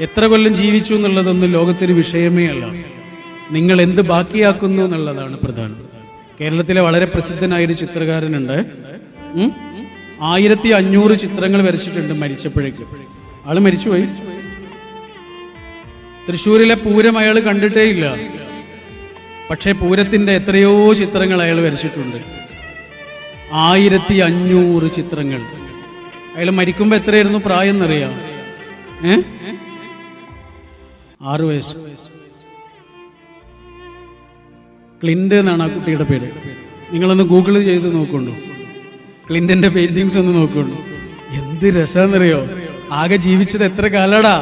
എത്ര കൊല്ലം ജീവിച്ചു എന്നുള്ളതൊന്നും ലോകത്തൊരു വിഷയമേ അല്ല. നിങ്ങൾ എന്ത് ബാക്കിയാക്കുന്നു എന്നുള്ളതാണ് പ്രധാനം. കേരളത്തിലെ വളരെ പ്രസിദ്ധനായ ഒരു ചിത്രകാരനുണ്ട്? ആയിരത്തി അഞ്ഞൂറ് ചിത്രങ്ങൾ വരച്ചിട്ടുണ്ട് മരിച്ചപ്പോഴേക്ക്. ആൾ മരിച്ചുപോയി. തൃശ്ശൂരിലെ പൂരം അയാൾ കണ്ടിട്ടേ ഇല്ല. പക്ഷേ പൂരത്തിന്റെ എത്രയോ ചിത്രങ്ങൾ അയാൾ വരച്ചിട്ടുണ്ട്. ആയിരത്തി അഞ്ഞൂറ് ചിത്രങ്ങൾ. അയാൾ മരിക്കുമ്പോ എത്രയായിരുന്നു പ്രായം എന്നറിയാം. ഏ? ആറു വയസ്സ്. ക്ലിന്റ് എന്നാണ് ആ കുട്ടിയുടെ പേര്. നിങ്ങളൊന്ന് ഗൂഗിൾ ചെയ്ത് നോക്കുണ്ടോ ക്ലിന്റിന്റെ പെയിന്റിങ്സ് ഒന്ന് നോക്കുണ്ടോ എന്ത് രസമെന്നറിയോ ആകെ ജീവിച്ചത് എത്ര കാലടാ?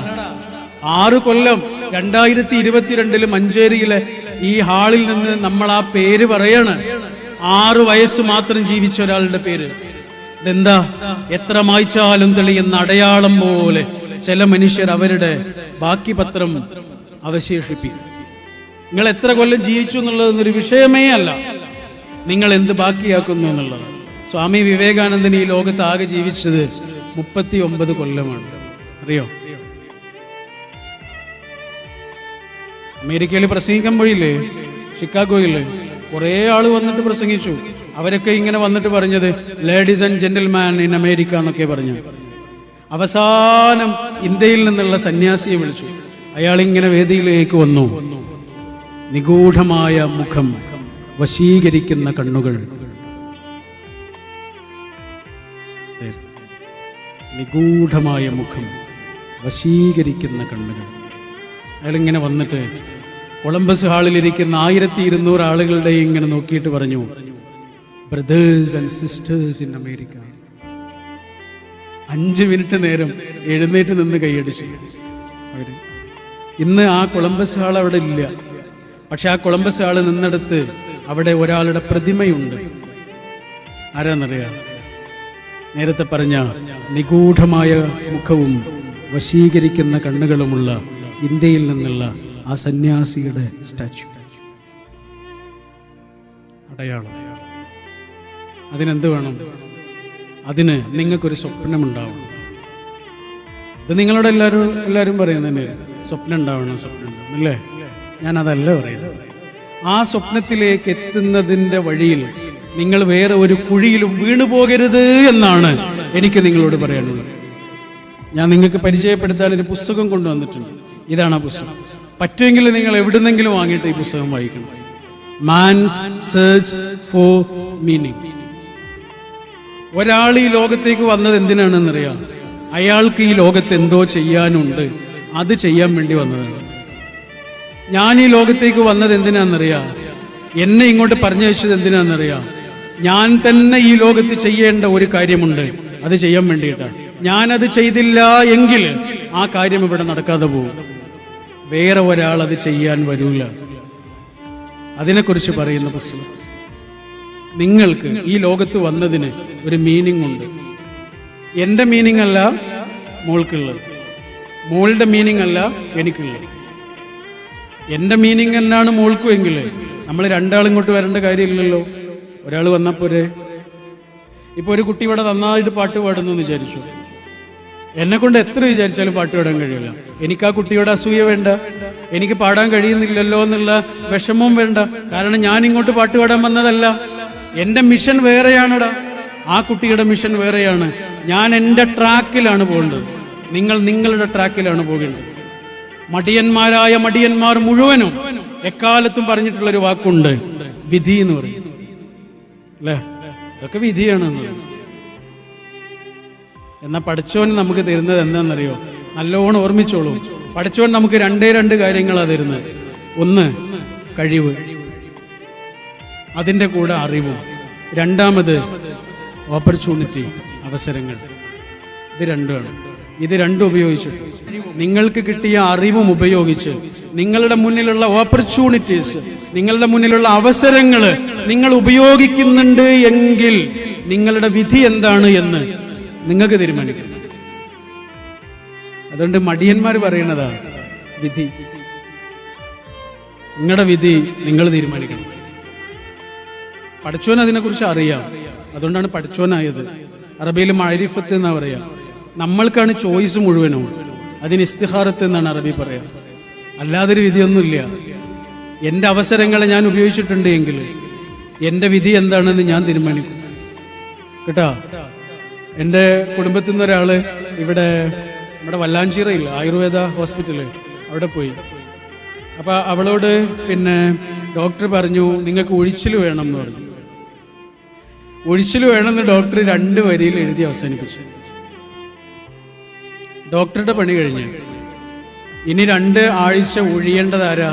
ആറ് കൊല്ലം രണ്ടായിരത്തി ഇരുപത്തിരണ്ടിൽ മഞ്ചേരിയിലെ ഈ ഹാളിൽ നിന്ന് നമ്മൾ ആ പേര് പറയാണ്. ആറു വയസ്സ് മാത്രം ജീവിച്ച ഒരാളുടെ പേര്. ഇതെന്താ? എത്ര മായ്ച്ചാലും തെളിയുന്ന അടയാളം പോലെ ചില മനുഷ്യർ അവരുടെ ബാക്കി പത്രം അവശേഷിപ്പിക്കും. നിങ്ങൾ എത്ര കൊല്ലം ജീവിച്ചു എന്നുള്ളത് ഒരു വിഷയമേ അല്ല. നിങ്ങൾ എന്ത് ബാക്കിയാക്കുന്നു എന്നുള്ളത്. സ്വാമി വിവേകാനന്ദൻ ഈ ലോകത്ത് ആകെ ജീവിച്ചത് മുപ്പത്തി ഒമ്പത് കൊല്ലമാണ്. അറിയോ? അമേരിക്കയിൽ പ്രസംഗിക്കാൻ പോയില്ലേ? ഷിക്കാഗോയിൽ കുറെ ആൾ വന്നിട്ട് പ്രസംഗിച്ചു. അവരൊക്കെ ഇങ്ങനെ വന്നിട്ട് പറഞ്ഞത് ladies and gentleman in America എന്നൊക്കെ പറഞ്ഞു. അവസാനം ഇന്ത്യയിൽ നിന്നുള്ള സന്യാസിയെ വിളിച്ചു. അയാൾ ഇങ്ങനെ വേദിയിലേക്ക് വന്നു. നിഗൂഢമായ മുഖം വശീകരിക്കുന്ന കണ്ണുകൾ. നിഗൂഢമായ മുഖം വശീകരിക്കുന്ന കണ്ണുകൾ. അയാളിങ്ങനെ വന്നിട്ട് കൊളംബസ് ഹാളിലിരിക്കുന്ന ആയിരത്തി ഇരുന്നൂറ് ആളുകളുടെ ഇങ്ങനെ നോക്കിയിട്ട് പറഞ്ഞു brothers and sisters in America അഞ്ച് മിനിറ്റ് നേരം എഴുന്നേറ്റ് നിന്ന് കൈയടിച്ചു. അവർ ഇന്ന് ആ കൊളംബസ് ഹാൾ അവിടെ ഇല്ല. പക്ഷെ ആ കൊളംബസ് ഹാൾ നിന്നെടുത്ത് അവിടെ ഒരാളുടെ പ്രതിമയുണ്ട്. ആരാന്നറിയാം? നേരത്തെ പറഞ്ഞ നിഗൂഢമായ മുഖവും വശീകരിക്കുന്ന കണ്ണുകളുമുള്ള ഇന്ത്യയിൽ നിന്നുള്ള ആ സന്യാസിയുടെ സ്റ്റാച്ചു അടയാളം. അതിനെന്ത് വേണം? അതിന് നിങ്ങൾക്കൊരു സ്വപ്നമുണ്ടാവണം. ഇത് നിങ്ങളോട് എല്ലാവരും എല്ലാവരും പറയുന്നത് തന്നെ സ്വപ്നം ഉണ്ടാവണം സ്വപ്നം. അല്ലേ? ഞാൻ അതല്ല പറയുന്നത്. ആ സ്വപ്നത്തിലേക്ക് എത്തുന്നതിന്റെ വഴിയിൽ നിങ്ങൾ വേറെ ഒരു കുഴിയിലും വീണു പോകരുത് എന്നാണ് എനിക്ക് നിങ്ങളോട് പറയാനുള്ളത്. ഞാൻ നിങ്ങൾക്ക് പരിചയപ്പെടുത്താൻ ഒരു പുസ്തകം കൊണ്ടുവന്നിട്ടുണ്ട്. ഇതാണ് ആ പുസ്തകം. പറ്റുമെങ്കിൽ നിങ്ങൾ എവിടുന്നെങ്കിലും വാങ്ങിയിട്ട് ഈ പുസ്തകം വായിക്കണം. മാൻസ് സെർച്ച് ഫോർ മീനിങ് ഒരാൾ ഈ ലോകത്തേക്ക് വന്നത് എന്തിനാണെന്നറിയാം? അയാൾക്ക് ഈ ലോകത്ത് എന്തോ ചെയ്യാനുണ്ട്. അത് ചെയ്യാൻ വേണ്ടി വന്നതാണ് ഞാൻ ഈ ലോകത്തേക്ക് വന്നത് എന്തിനാണെന്നറിയാം? എന്നെ ഇങ്ങോട്ട് പറഞ്ഞു വെച്ചത് എന്തിനാണെന്നറിയാം? ഞാൻ തന്നെ ഈ ലോകത്ത് ചെയ്യേണ്ട ഒരു കാര്യമുണ്ട്. അത് ചെയ്യാൻ വേണ്ടിയിട്ടാണ് ഞാനത് ചെയ്തില്ല എങ്കിൽ ആ കാര്യം ഇവിടെ നടക്കാതെ പോകും. വേറെ ഒരാൾ അത് ചെയ്യാൻ വരൂല. അതിനെക്കുറിച്ച് പറയുന്ന പുസ്തകം നിങ്ങൾക്ക് ഈ ലോകത്ത് വന്നതിന് ഒരു മീനിങ് ഉണ്ട്. എന്റെ മീനിങ് അല്ല മോൾക്കുള്ളത്. മോളുടെ മീനിങ് അല്ല എനിക്കുള്ളത്. എന്റെ മീനിങ് എന്നാണ് മോൾക്കും എങ്കിൽ നമ്മൾ രണ്ടാളും ഇങ്ങോട്ട് വരേണ്ട കാര്യമില്ലല്ലോ. ഒരാൾ വന്നപ്പോരെ ഇപ്പൊ ഒരു കുട്ടി ഇവിടെ നന്നായിട്ട് പാട്ട് പാടുന്നു വിചാരിച്ചു. എന്നെ കൊണ്ട് എത്ര വിചാരിച്ചാലും പാട്ട് പാടാൻ കഴിയില്ല. എനിക്ക് ആ കുട്ടിയോട് അസൂയ വേണ്ട. എനിക്ക് പാടാൻ കഴിയുന്നില്ലല്ലോ എന്നുള്ള വിഷമവും വേണ്ട. കാരണം ഞാൻ ഇങ്ങോട്ട് പാട്ട് പാടാൻ വന്നതല്ല. എന്റെ മിഷൻ വേറെയാണടാ. ആ കുട്ടിയുടെ മിഷൻ വേറെയാണ്. ഞാൻ എന്റെ ട്രാക്കിലാണ് പോകേണ്ടത്. നിങ്ങൾ നിങ്ങളുടെ ട്രാക്കിലാണ് പോകേണ്ടത്. മടിയന്മാരായ മടിയന്മാർ മുഴുവനും എക്കാലത്തും പറഞ്ഞിട്ടുള്ള ഒരു വാക്കുണ്ട്. വിധി എന്ന് പറയും. അല്ലേ? ഇതൊക്കെ വിധിയാണെന്ന് എന്നാ പഠിച്ചോൻ നമുക്ക് തരുന്നത് എന്താണെന്നറിയോ? നല്ലോണം ഓർമ്മിച്ചോളൂ. പഠിച്ചോൻ നമുക്ക് രണ്ടേ രണ്ട് കാര്യങ്ങളാണ് തരുന്നത്. ഒന്ന് കഴിവ്. അതിന്റെ കൂടെ അറിവും. രണ്ടാമത് ഓപ്പർച്യൂണിറ്റി അവസരങ്ങൾ. ഇത് രണ്ടുമാണ്. ഇത് രണ്ടും ഉപയോഗിച്ച് നിങ്ങൾക്ക് കിട്ടിയ അറിവും ഉപയോഗിച്ച് നിങ്ങളുടെ മുന്നിലുള്ള ഓപ്പർച്യൂണിറ്റീസ് നിങ്ങളുടെ മുന്നിലുള്ള അവസരങ്ങൾ നിങ്ങൾ ഉപയോഗിക്കുന്നുണ്ട് എങ്കിൽ നിങ്ങളുടെ വിധി എന്താണ് എന്ന് നിങ്ങൾക്ക് തീരുമാനിക്കണം അതുകൊണ്ട് മടിയന്മാർ പറയണതാ വിധി. നിങ്ങളുടെ വിധി നിങ്ങൾ തീരുമാനിക്കണം. പഠിച്ചോൻ അതിനെക്കുറിച്ച് അറിയാം. അതുകൊണ്ടാണ് പഠിച്ചോനായത് അറബിയിൽ മഴരിഫത്ത് എന്നാ പറയാ. നമ്മൾക്കാണ് ചോയ്സ് മുഴുവനും. അതിന് ഇസ്തിഹാറത്ത് എന്നാണ് അറബി പറയാ. അല്ലാതൊരു വിധിയൊന്നുമില്ല. എന്റെ അവസരങ്ങളെ ഞാൻ ഉപയോഗിച്ചിട്ടുണ്ട് എങ്കിൽ എന്റെ വിധി എന്താണെന്ന് ഞാൻ തീരുമാനിക്കും. കേട്ടോ? എന്റെ കുടുംബത്തിൽ നിന്ന് ഒരാൾ ഇവിടെ നമ്മുടെ വല്ലാഞ്ചീറയിൽ ആയുർവേദ ഹോസ്പിറ്റലിൽ അവിടെ പോയി. അപ്പൊ അവളോട് പിന്നെ ഡോക്ടർ പറഞ്ഞു നിങ്ങൾക്ക് ഒഴിച്ചിൽ വേണം എന്ന് പറഞ്ഞു. ഒഴിച്ചിൽ വേണമെന്ന് ഡോക്ടർ രണ്ട് വരിയിൽ എഴുതി അവസാനിപ്പിച്ചു. ഡോക്ടറുടെ പണി കഴിഞ്ഞു. ഇനി രണ്ട് ആഴ്ച ഒഴിയേണ്ടതാരാ?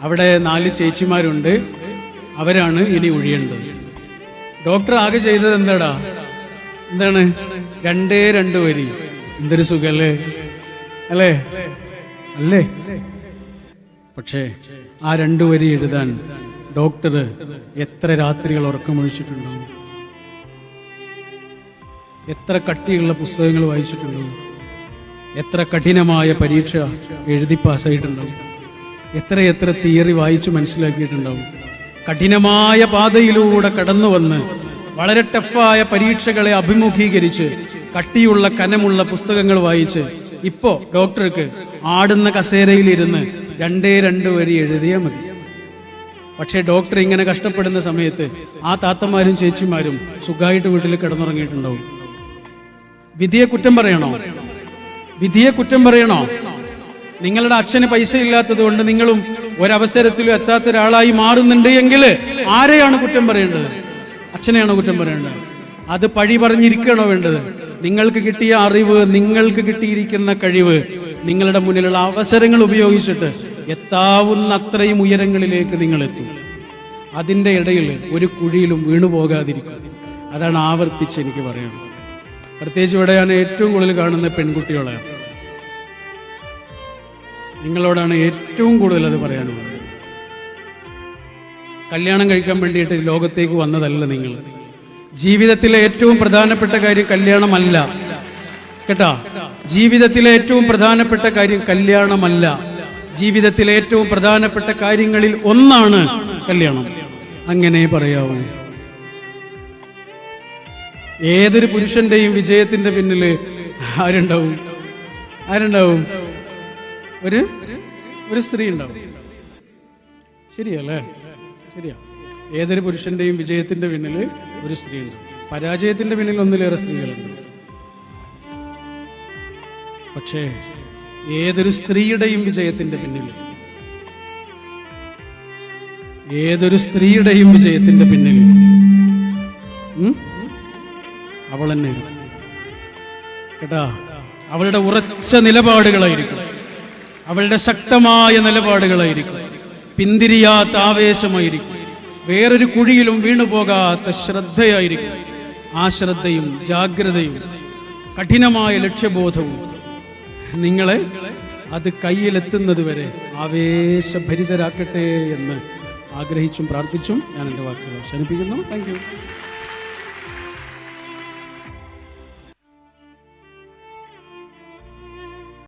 അവിടെ നാല് ചേച്ചിമാരുണ്ട്. അവരാണ് ഇനി ഒഴിയേണ്ടത്. ഡോക്ടർ ആകെ ചെയ്തത് എന്താടാ? എന്താണ്? രണ്ടേ രണ്ട് വരി. എന്തൊരു സുഖല്ലേ? അല്ലേ? അല്ലേ? പക്ഷേ ആ രണ്ടു വരി എഴുതാൻ ഡോക്ടർ എത്ര രാത്രികൾ ഉറക്കമൊഴിച്ചിട്ടുണ്ടാവും? എത്ര കട്ടിയുള്ള പുസ്തകങ്ങൾ വായിച്ചിട്ടുണ്ടാവും എത്ര കഠിനമായ പരീക്ഷ എഴുതി പാസ്സായിട്ടുണ്ടാവും? എത്ര എത്ര തിയറി വായിച്ച് മനസ്സിലാക്കിയിട്ടുണ്ടാവും? കഠിനമായ പാതയിലൂടെ കടന്നു വന്ന് വളരെ ടഫായ പരീക്ഷകളെ അഭിമുഖീകരിച്ച് കട്ടിയുള്ള കനമുള്ള പുസ്തകങ്ങൾ വായിച്ച് ഇപ്പോ ഡോക്ടർക്ക് ആടുന്ന കസേരയിലിരുന്ന് രണ്ടേ രണ്ട് വരി എഴുതിയാൽ മതി. പക്ഷേ ഡോക്ടർ ഇങ്ങനെ കഷ്ടപ്പെടുന്ന സമയത്ത് ആ താത്തമാരും ചേച്ചിമാരും സുഖമായിട്ട് വീട്ടിൽ കിടന്നുറങ്ങിയിട്ടുണ്ടാവും. വിധിയെ കുറ്റം പറയണോ? വിധിയെ കുറ്റം പറയണോ? നിങ്ങളുടെ അച്ഛന് പൈസ ഇല്ലാത്തത് കൊണ്ട് നിങ്ങളും ഒരവസരത്തിലും എത്താത്ത ഒരാളായി മാറുന്നുണ്ട് എങ്കിൽ ആരെയാണ് കുറ്റം പറയേണ്ടത്? അച്ഛനെയാണോ കുറ്റം പറയേണ്ടത്? അത് പഴി പറഞ്ഞിരിക്കണോ വേണ്ടത്? നിങ്ങൾക്ക് കിട്ടിയ അറിവ് നിങ്ങൾക്ക് കിട്ടിയിരിക്കുന്ന കഴിവ് നിങ്ങളുടെ മുന്നിലുള്ള അവസരങ്ങൾ ഉപയോഗിച്ചിട്ട് എത്താവുന്ന അത്രയും ഉയരങ്ങളിലേക്ക് നിങ്ങൾ എത്തും. അതിന്റെ ഇടയിൽ ഒരു കുഴിയിലും വീണു പോകാതിരിക്കും അതാണ് ആവർത്തിച്ച് എനിക്ക് പറയാനുള്ളത്. പ്രത്യേകിച്ച് ഇവിടെ ഞാൻ ഏറ്റവും കൂടുതൽ കാണുന്ന പെൺകുട്ടികളെ. നിങ്ങളോടാണ് ഏറ്റവും കൂടുതൽ അത് പറയാനുള്ളത്. കല്യാണം കഴിക്കാൻ വേണ്ടിയിട്ട് ലോകത്തേക്ക് വന്നതല്ല നിങ്ങൾ. ജീവിതത്തിലെ ഏറ്റവും പ്രധാനപ്പെട്ട കാര്യം കല്യാണമല്ല. കേട്ടാ? ജീവിതത്തിലെ ഏറ്റവും പ്രധാനപ്പെട്ട കാര്യം കല്യാണമല്ല. ജീവിതത്തിലെ ഏറ്റവും പ്രധാനപ്പെട്ട കാര്യങ്ങളിൽ ഒന്നാണ് കല്യാണം. അങ്ങനെ പറയാവൂ. ഏതൊരു പുരുഷന്റെയും വിജയത്തിന്റെ പിന്നിൽ ആരുണ്ടാവും? ആരുണ്ടാവും? ഒരു ഒരു സ്ത്രീ ഉണ്ടാവും. ശരിയല്ലേ? ശരിയാ. ഏതൊരു പുരുഷന്റെയും വിജയത്തിന്റെ പിന്നിൽ ഒരു സ്ത്രീ ഉണ്ടാവും. പരാജയത്തിന്റെ പിന്നിൽ ഒന്നിലേറെ സ്ത്രീകളുണ്ട് പക്ഷേ ഏതൊരു സ്ത്രീയുടെയും വിജയത്തിന്റെ പിന്നിൽ? ഏതൊരു സ്ത്രീയുടെയും വിജയത്തിന്റെ പിന്നിൽ? അവൾ തന്നെ. കേട്ടാ അവളുടെ ഉറച്ച നിലപാടുകളായിരിക്കും. അവളുടെ ശക്തമായ നിലപാടുകളായിരിക്കും. പിന്തിരിയാത്ത ആവേശമായിരിക്കും. വേറൊരു കുഴിയിലും വീണു പോകാത്ത ശ്രദ്ധയായിരിക്കും. ആ ശ്രദ്ധയും ജാഗ്രതയും കഠിനമായ ലക്ഷ്യബോധവും നിങ്ങളെ അത് കയ്യിലെത്തുന്നത് വരെ ആവേശഭരിതരാക്കട്ടെ എന്ന് ആഗ്രഹിച്ചും പ്രാർത്ഥിച്ചും ഞാൻ എന്റെ വാക്കുകൾ അവസാനിപ്പിക്കുന്നു. താങ്ക്